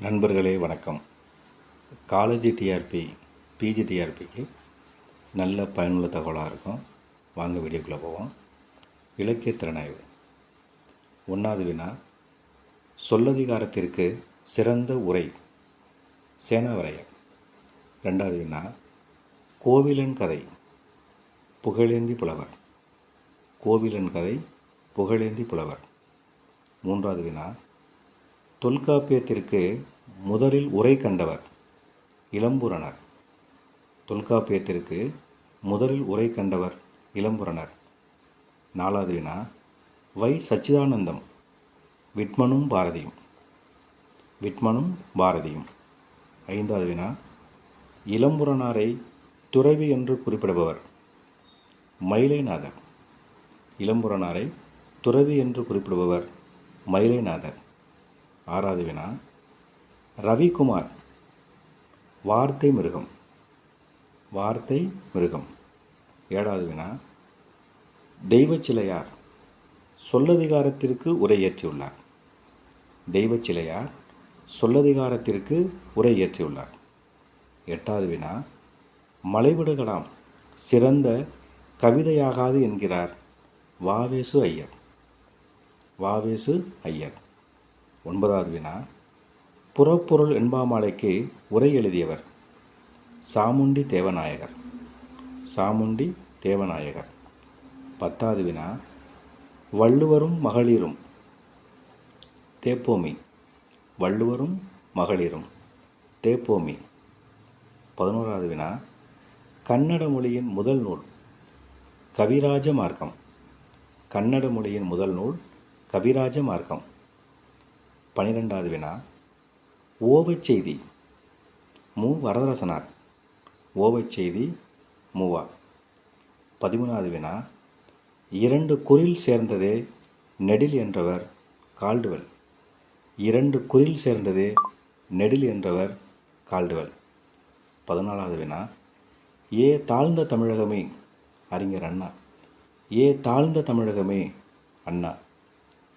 நண்பர்களே வணக்கம். College TRP PG டிஆர்பிக்கு நல்ல பயனுள்ள தகவலாக இருக்கும். வாங்க வீடியோக்குள்ளே போவோம். இலக்கிய திறனாய்வு. ஒன்றாவது வினா. சொல்லதிகாரத்திற்கு சிறந்த உரை சேனாவரையர். ரெண்டாவது வினா. கோவிலன் கதை புகழேந்தி புலவர். கோவிலன் கதை புகழேந்தி புலவர். மூன்றாவது வினா. தொல்காப்பியத்திற்கு முதலில் உரை கண்டவர் இளம்புரணர் தொல்காப்பியத்திற்கு முதலில் உரை கண்டவர் இளம்புரணர் நாலாவது வினா வை சச்சிதானந்தம் விட்மனும் பாரதியும். விட்மனும் பாரதியும். ஐந்தாவது வினா இளம்புறனாரை துறவி என்று குறிப்பிடுபவர் மயிலைநாதர். இளம்புறனாரை துறவி என்று குறிப்பிடுபவர் மயிலைநாதர். ஆறாவது வினா ரவிக்குமார் வார்த்தை மிருகம். வார்த்தை மிருகம். ஏழாவது வினா தெய்வச்சிலையார் சொல்லதிகாரத்திற்கு உரையேற்றியுள்ளார் தெய்வச்சிலையார் சொல்லதிகாரத்திற்கு உரை இயற்றியுள்ளார் எட்டாவது வினா மலைவிடுகலாம் சிறந்த கவிதையாகாது என்கிறார் வாவேசு ஐயர். வாவேசு ஐயர். ஒன்பதாவது வினா. புறப்பொருள் என்பாமாலைக்கு உரை எழுதியவர் சாமுண்டி தேவநாயகர். சாமுண்டி தேவநாயகர். பத்தாவது வினா. வள்ளுவரும் மகளிரும். தேப்போமி. வள்ளுவரும் மகளிரும். தேப்போமி. பதினோராவது வினா. கன்னட மொழியின் முதல் நூல். கவிராஜ மார்க்கம். கன்னட மொழியின் முதல் நூல் கவிராஜ மார்க்கம். பனிரெண்டாவது வினா. ஓவைச் செய்தி. மு. வரதரசனார். ஓவைச் செய்தி மூவா. பதிமூணாவது வினா. இரண்டு குரில் சேர்ந்ததே நெடில் என்றவர் கால்டுவல். இரண்டு குரில் சேர்ந்ததே நெடில் என்றவர் கால்டுவல். பதினாலாவது வினா. ஏ தாழ்ந்த தமிழகமே அறிஞர் அண்ணா. ஏ தாழ்ந்த தமிழகமே அண்ணா.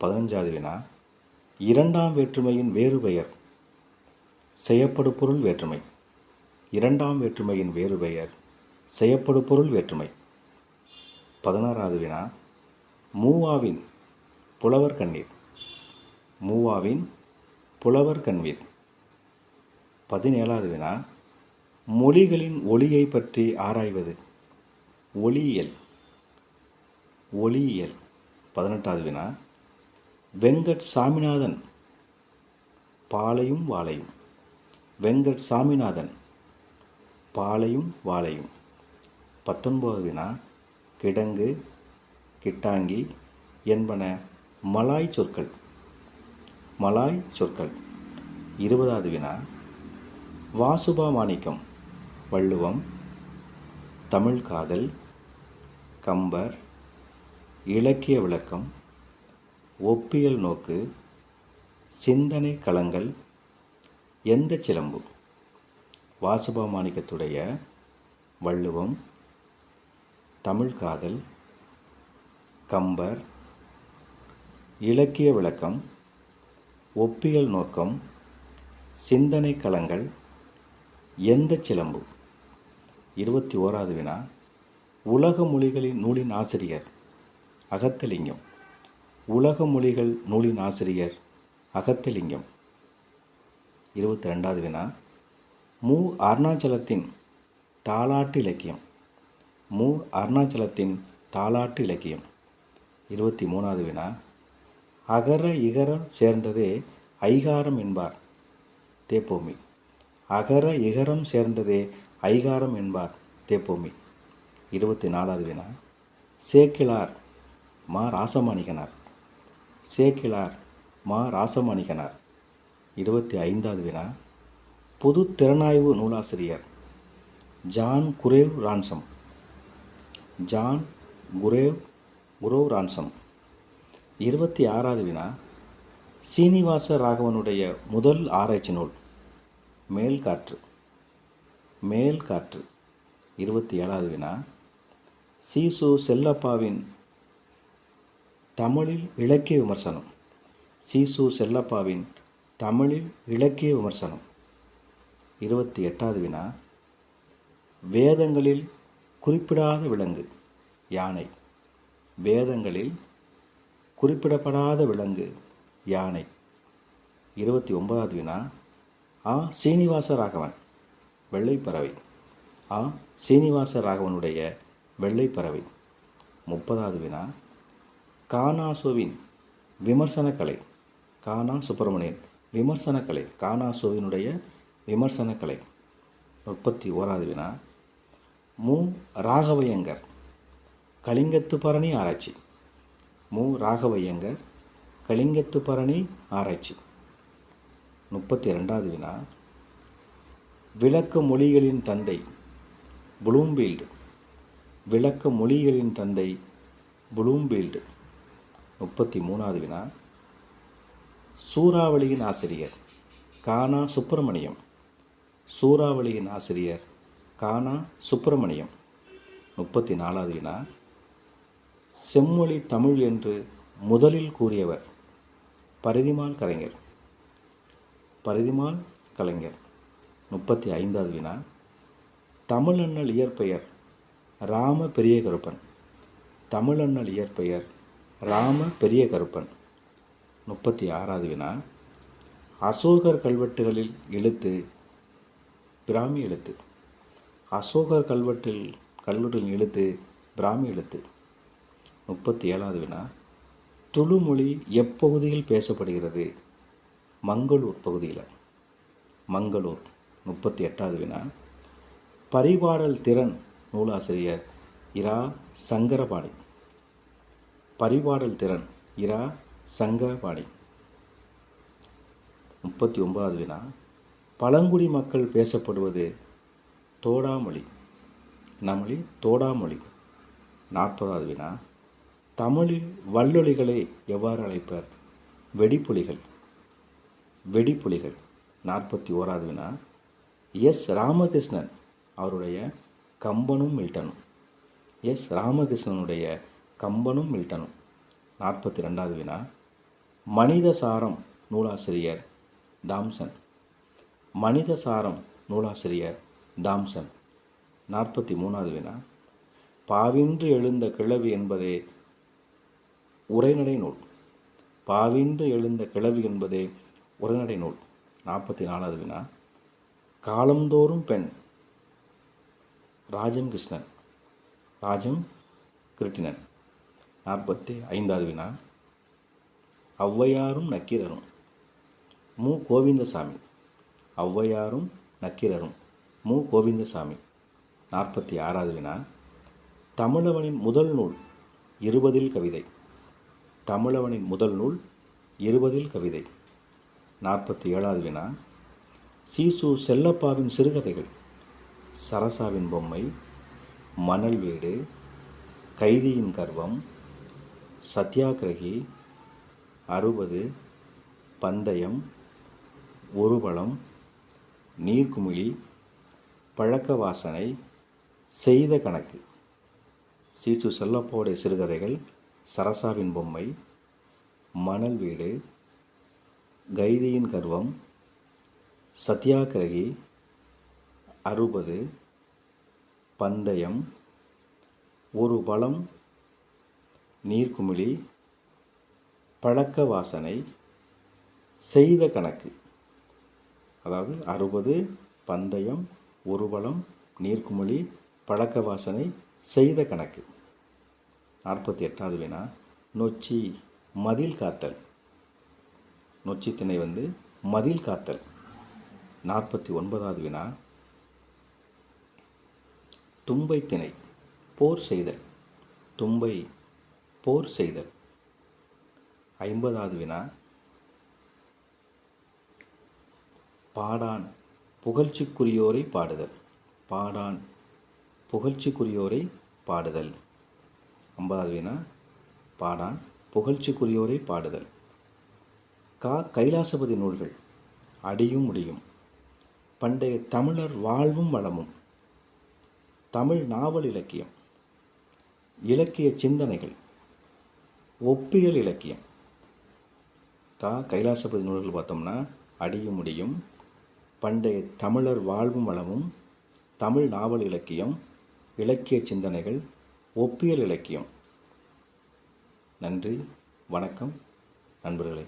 பதினஞ்சாவது வினா. இரண்டாம் வேற்றுமையின் வேறு பெயர். செய்யப்படு பொருள் வேற்றுமை. இரண்டாம் வேற்றுமையின் வேறு பெயர். செய்யப்படு பொருள் வேற்றுமை. பதினாறாவது வினா. மூவாவின் புலவர் கண்ணீர். மூவாவின் புலவர் கண்ணீர். பதினேழாவது வினா. மொழிகளின் ஒளியை பற்றி ஆராய்வது. ஒளியியல். ஒளியியல். பதினெட்டாவது வினா. வெங்கட் சாமிநாதன் பாலையும் வாழையும் வெங்கட் சாமிநாதன் பாலையும் வாழையும் பத்தொன்பது வினா கிடங்கு கிட்டாங்கி என்பன மலாய் சொற்கள். மலாய் சொற்கள். இருபதாவது வினா வாசுபா மாணிக்கம் வள்ளுவம் தமிழ் காதல் கம்பர் இலக்கிய விளக்கம் ஒப்பியல் நோக்கு சிந்தனை களங்கள் எந்த சிலம்பு? வாசுபா மாணிக்கத்துடைய வள்ளுவம் தமிழ் காதல் கம்பர் இலக்கிய விளக்கம் ஒப்பியல் நோக்கம் சிந்தனை களங்கள் எந்த சிலம்பு? இருபத்தி ஓராவது வினா. உலக மொழிகளின் நூலின் ஆசிரியர் அகத்தலிங்கம். உலக மொழிகள் நூலின் ஆசிரியர் அகத்தலிங்கம். இருபத்தி ரெண்டாவது வினா. மு. அருணாச்சலத்தின் தாலாட்டு இலக்கியம். மு. அருணாச்சலத்தின் தாலாட்டு இலக்கியம். இருபத்தி மூணாவது வினா. அகர இகரம் சேர்ந்ததே ஐகாரம் என்பார். தேப்போமி. அகர இகரம் சேர்ந்ததே ஐகாரம் என்பார். தேப்போமி. இருபத்தி நாலாவது வினா. சேக்கிழார் மா. ராசமாணிகனார் சேக்கிழார் மா ராசமாணிகனார் இருபத்தி ஐந்தாவது வினா. பொது திறனாய்வு நூலாசிரியர். John Crowe Ransom. John Crowe Crowe Ransom. இருபத்தி ஆறாவது வினா. சீனிவாச ராகவனுடைய முதல் ஆராய்ச்சி நூல். மேல் காற்று. மேல் காற்று. இருபத்தி ஏழாவது வினா. சீசு செல்லப்பாவின் தமிழில் இலக்கிய விமர்சனம். சீசு செல்லப்பாவின் தமிழில் இலக்கிய விமர்சனம். இருபத்தி எட்டாவது வினா. வேதங்களில் குறிப்பிடாத விலங்கு யானை. வேதங்களில் குறிப்பிடப்படாத விலங்கு யானை. இருபத்தி ஒன்பதாவது வினா. ஆ. சீனிவாச ராகவன் வெள்ளைப்பறவை. ஆ. சீனிவாச ராகவனுடைய வெள்ளைப்பறவை. முப்பதாவது வினா. கானாசோவின் விமர்சனக்கலை கானா சுப்பிரமணியன். விமர்சனக்கலை கானாசோவினுடைய விமர்சனக்கலை. முப்பத்தி ஓராவது வினா. மு. ராகவையங்கர் கலிங்கத்து பரணி ஆராய்ச்சி. மு. ராகவையங்கர் கலிங்கத்து பரணி ஆராய்ச்சி. முப்பத்தி ரெண்டாவது வினா. விளக்க மொழிகளின் தந்தை புளூம்பீல்டு. விளக்க மொழிகளின் தந்தை புளூம்பீல்டு. முப்பத்தி மூணாவது வினா. சூறாவளியின் ஆசிரியர் கானா சுப்பிரமணியம். சூறாவளியின் ஆசிரியர் கானா சுப்பிரமணியம். முப்பத்தி நாலாவது வினா. செம்மொழி தமிழ் என்று முதலில் கூறியவர் பரிதிமால் கலைஞர். பரிதிமால் கலைஞர். முப்பத்தி ஐந்தாவது வினா. தமிழண்ணல் இயற்பெயர் ராம பெரிய கருப்பன் தமிழண்ணல் இயற்பெயர் ராம பெரிய கருப்பன். முப்பத்தி ஆறாவது வினா. அசோகர் கல்வெட்டுகளில் எழுத்து பிராமி எழுத்து. அசோகர் கல்வெட்டில் கல்வெட்டில் எழுத்து பிராமி எழுத்து. முப்பத்தி ஏழாவது வினா. துளு மொழி எப்பகுதியில் பேசப்படுகிறது? மங்களூர் பகுதியில். மங்களூர். முப்பத்தி எட்டாவது வினா. பரிபாடல் திறன் நூலாசிரியர் இரா. சங்கரபாணி. பரிபாடல் திறன். இரா சங்கவாணி முப்பத்தி ஒன்பதாவது வினா. பழங்குடி மக்கள் பேசப்படுவது தோடாமொழி. நம்மளி தோடாமொழி. நாற்பதாவது வினா. தமிழில் வல்லொலிகளை எவ்வாறு அழைப்பர்? வெடிப்புலிகள். வெடிப்புலிகள். நாற்பத்தி ஓராவது வினா. எஸ். ராமகிருஷ்ணன் அவருடைய கம்பனும் மில்டனும். எஸ். ராமகிருஷ்ணனுடைய கம்பனும் மில்டனும். நாற்பத்தி ரெண்டாவது வினா. மனித சாரம் நூலாசிரியர் தாம்சன். மனித சாரம் நூலாசிரியர் தாம்சன். நாற்பத்தி மூணாவது வினா. பாவின்று எழுந்த கிழவி என்பதே உரைநடை நூல். பாவின்று எழுந்த கிழவி என்பதே உரைநடை நூல். நாற்பத்தி நாலாவது வினா. காலந்தோறும் பெண். ராஜம் கிருஷ்ணன். ராஜம் கிருட்டினன் நாற்பத்தி ஐந்தாவது வினா. ஔவையாரும் நக்கீரரும். மு. கோவிந்தசாமி. ஔவையாரும் நக்கீரரும். மு. கோவிந்தசாமி. நாற்பத்தி ஆறாவது வினா. தமிழவனின் முதல் நூல் இருபதில் கவிதை. தமிழவனின் முதல் நூல் இருபதில் கவிதை. நாற்பத்தி ஏழாவது வினா. சீசு செல்லப்பாவின் சிறுகதைகள். சரசாவின் பொம்மை மணல் வீடு கைதியின் கர்வம் சத்யாகிரகி அறுபது பந்தயம் ஒருபலம் நீர்க்குமிழி பழக்க வாசனை செய்த கணக்கு. சீசு செல்லப்போடைய சிறுகதைகள் சரசாவின் பொம்மை மணல் வீடு கைதியின் கர்வம் சத்யாகிரகி அறுபது பந்தயம் ஒரு பலம் நீர்க்குமிழி பழக்க வாசனை செய்த கணக்கு. அதாவது அறுபது பந்தயம் ஒரு நீர்க்குமிழி பழக்க வாசனை செய்த கணக்கு. நாற்பத்தி எட்டாவது வினா நொச்சி மதில் காத்தல். நொச்சி திணை வந்து மதில் காத்தல். நாற்பத்தி ஒன்பதாவது வினா தும்பை திணை போர் செய்தல். தும்பை போர் செய்தல். ஐம்பதாவது வினா. பாடான் புகழ்ச்சிக்குரியோரை பாடுதல். பாடான் புகழ்ச்சிக்குரியோரை பாடுதல். ஐம்பதாவது வினா. பாடான் புகழ்ச்சிக்குரியோரை பாடுதல். கா. கைலாசபதி நூல்கள். அடியும் முடியும். பண்டைய தமிழர் வாழ்வும் வளமும். தமிழ் நாவல் இலக்கியம். இலக்கிய சிந்தனைகள். ஒப்பியல் இலக்கியம். தா. கைலாசபதி நூல்கள் பார்த்தோம்னா அடியும் முடியும் பண்டைய தமிழர் வாழ்வும் வளமும் தமிழ் நாவல் இலக்கியம் இலக்கிய சிந்தனைகள் ஒப்பியல் இலக்கியம். நன்றி வணக்கம் நண்பர்களே.